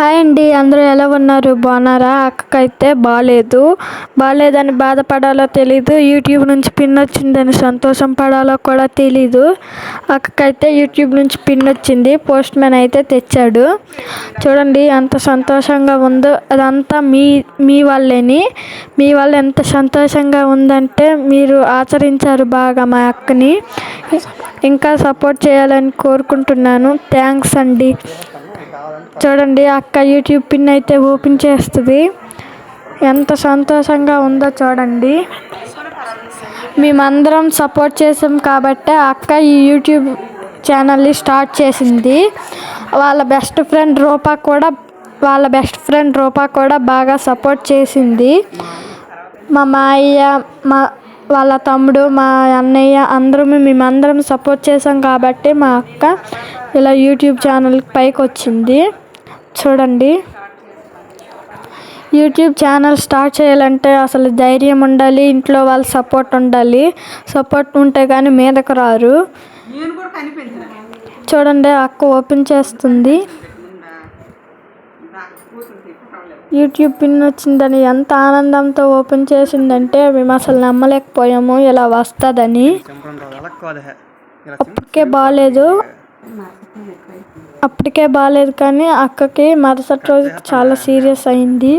Hi అండి అందరూ ఎలా ఉన్నారు? బాగున్నారా? అక్కకైతే బాగాలేదు బాగాలేదని బాధపడాలో తెలీదు. యూట్యూబ్ నుంచి పిన్ వచ్చిందని సంతోషం పడాలో కూడా తెలీదు. అక్కకైతే యూట్యూబ్ నుంచి పిన్ వచ్చింది. పోస్ట్ మ్యాన్ అయితే తెచ్చాడు. చూడండి అంత సంతోషంగా ఉందో. అదంతా మీ మీ వాళ్ళేని. మీ వాళ్ళు ఎంత సంతోషంగా ఉందంటే మీరు ఆచరించారు బాగా మా అక్కని. ఇంకా సపోర్ట్ చేయాలని కోరుకుంటున్నాను. థ్యాంక్స్ అండి. చూడండి అక్క యూట్యూబ్ పిన్ అయితే ఓపెన్ చేస్తుంది. ఎంత సంతోషంగా ఉందో చూడండి. మేమందరం సపోర్ట్ చేసాం కాబట్టి అక్క ఈ యూట్యూబ్ ఛానల్ని స్టార్ట్ చేసింది. వాళ్ళ బెస్ట్ ఫ్రెండ్ రూపా కూడా వాళ్ళ బెస్ట్ ఫ్రెండ్ రూపా కూడా బాగా సపోర్ట్ చేసింది. మా మాయ మా వాళ్ళ తమ్ముడు మా అన్నయ్య అందరం మేమందరం సపోర్ట్ చేసాం కాబట్టి మా అక్క ఇలా యూట్యూబ్ ఛానల్ పైకి వచ్చింది చూడండి. యూట్యూబ్ ఛానల్ స్టార్ట్ చేయాలంటే అసలు ధైర్యం ఉండాలి ఇంట్లో వాళ్ళ సపోర్ట్ ఉండాలి. సపోర్ట్ ఉంటే కానీ మీదకు రారు. చూడండి అక్క ఓపెన్ చేస్తుంది. యూట్యూబ్ పిన్ వచ్చిందని ఎంత ఆనందంతో ఓపెన్ చేసిందంటే మేము అసలు నమ్మలేకపోయాము ఇలా వస్తుందని. అప్పటికే బాగాలేదు అప్పటికే బాగాలేదు కానీ అక్కకి మరుసటి రోజు చాలా సీరియస్ అయింది.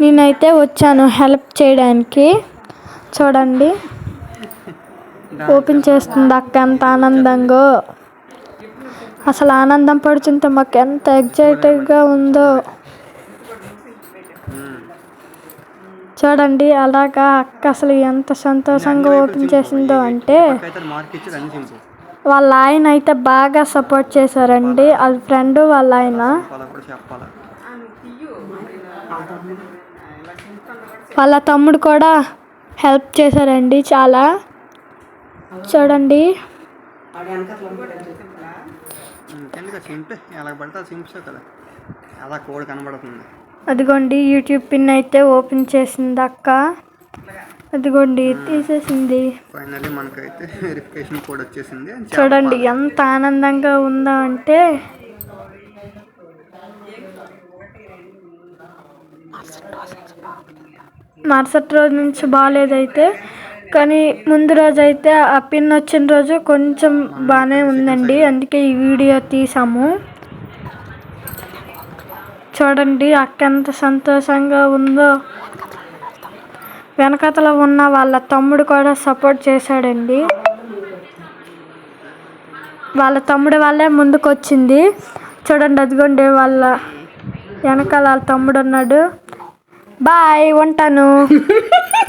నేనైతే వచ్చాను హెల్ప్ చేయడానికి. చూడండి. ఓపెన్ చేస్తుంది అక్క ఎంత ఆనందంగా. అసలు ఆనందం పడుతుంటే మాకు ఎంత ఎగ్జైటెడ్గా ఉందో. చూడండి అలాగా అక్క అసలు ఎంత సంతోషంగా ఓపెన్ చేసిందో అంటే వాళ్ళ ఆయన అయితే బాగా సపోర్ట్ చేశారండి. వాళ్ళ ఫ్రెండ్ వాళ్ళ ఆయన. వాళ్ళ తమ్ముడు కూడా హెల్ప్ చేశారండి చాలా. చూడండి. సింపే? ఎలా పడితే అది సింప్సే కదా. అలా కోడ్ కనబడుతుంది. అదిగోండి యూట్యూబ్ పిన్ అయితే ఓపెన్ చేసింది అక్క. అదిగోండి తీసేసింది. ఫైనల్లీ మనకైతే వెరిఫికేషన్ కోడ్ వచ్చేసింది. చూడండి ఎంత ఆనందంగా ఉందో అంటే. మరుసటి రోజు నుంచి బాగాలేదైతే. కానీ ముందు రోజు అయితే ఆ పిన్ వచ్చిన రోజు కొంచెం బాగానే ఉందండి. అందుకే ఈ వీడియో తీసాము. చూడండి అక్క ఎంత సంతోషంగా ఉందో. వెనకతలో ఉన్న వాళ్ళ తమ్ముడు కూడా సపోర్ట్ చేశాడండి. వాళ్ళ తమ్ముడు వాళ్ళే ముందుకు వచ్చింది చూడండి అదిగోండి వాళ్ళ వెనకాల వాళ్ళ తమ్ముడు ఉన్నాడు. బాయ్ ఉంటాను.